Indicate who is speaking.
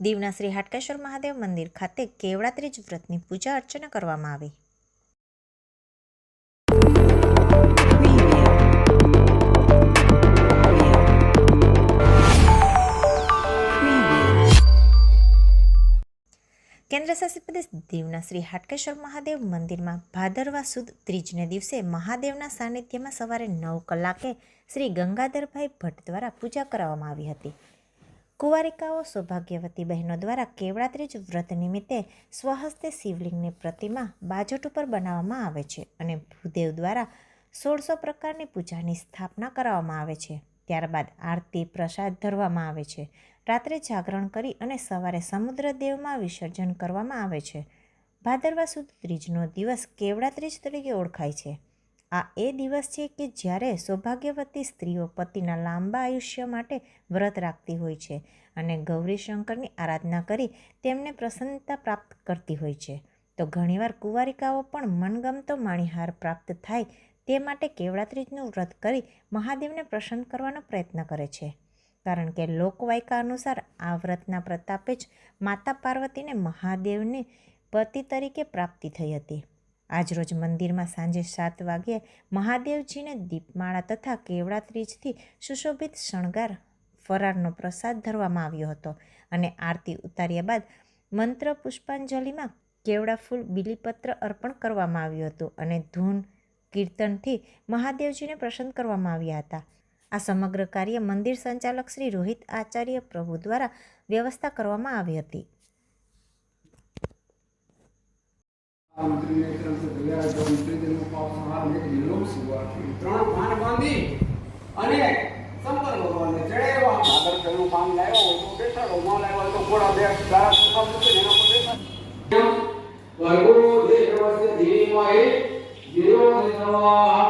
Speaker 1: દીવના શ્રી હાટકેશ્વર મહાદેવ મંદિર ખાતે કેવડાત્રીજ વ્રતની પૂજા અર્ચના કરવામાં આવી. કેન્દ્રશાસિત પ્રદેશ દીવના શ્રી હાટકેશ્વર મહાદેવ મંદિરમાં ભાદરવા સુદ ત્રીજને દિવસે મહાદેવના સાનિધ્યમાં સવારે નવ કલાકે શ્રી ગંગાધરભાઈ ભટ્ટ દ્વારા પૂજા કરવામાં આવી હતી. કુંવારિકાઓ સૌભાગ્યવતી બહેનો દ્વારા કેવડા ત્રીજ વ્રત નિમિત્તે સ્વહસ્તે શિવલિંગની પ્રતિમા બાજટ ઉપર બનાવવામાં આવે છે અને ભૂદેવ દ્વારા સોળસો પ્રકારની પૂજાની સ્થાપના કરાવવામાં આવે છે. ત્યારબાદ આરતી, પ્રસાદ ધરવામાં આવે છે. રાત્રે જાગરણ કરી અને સવારે સમુદ્રદેવમાં વિસર્જન કરવામાં આવે છે. ભાદરવા સુદ ત્રીજનો દિવસ કેવડાત્રીજ તરીકે ઓળખાય છે. આ એ દિવસ છે કે જ્યારે સૌભાગ્યવતી સ્ત્રીઓ પતિના લાંબા આયુષ્ય માટે વ્રત રાખતી હોય છે અને ગૌરી શંકરની આરાધના કરી તેમને પ્રસન્નતા પ્રાપ્ત કરતી હોય છે. તો ઘણીવાર કુંવારિકાઓ પણ મનગમતો માણીહાર પ્રાપ્ત થાય તે માટે કેવડાત્રીજનું વ્રત કરી મહાદેવને પ્રસન્ન કરવાનો પ્રયત્ન કરે છે. કારણ કે લોકવાયકા અનુસાર આ વ્રતના પ્રતાપે જ માતા પાર્વતીને મહાદેવને પતિ તરીકે પ્રાપ્તિ થઈ હતી. આજરોજ મંદિરમાં સાંજે સાત વાગ્યે મહાદેવજીને દીપમાળા તથા કેવડા ત્રીજથી સુશોભિત શણગાર ફરારનો પ્રસાદ ધરવામાં આવ્યો હતો અને આરતી ઉતાર્યા બાદ મંત્ર પુષ્પાંજલિમાં કેવડા ફૂલ બિલીપત્ર અર્પણ કરવામાં આવ્યું હતું અને ધૂન કીર્તનથી મહાદેવજીને પ્રસન્ન કરવામાં આવ્યા હતા. આ સમગ્ર કાર્ય મંદિર સંચાલક શ્રી રોહિત આચાર્ય પ્રભુ દ્વારા વ્યવસ્થા કરવામાં આવી હતી.
Speaker 2: ત્રણ પાન બાંધી અને શંકર ભગવાનને ચડાવ્યા. આગળ પેલું પાન લાવ્યો તો બેસાડો ન લાવ્યો તો ઘોડા બે તારા સુખા મૂકે એના પર બેસાડો. ભર્ગો દેવસ્ય ધીમહિ ધિયો નિર્વાહ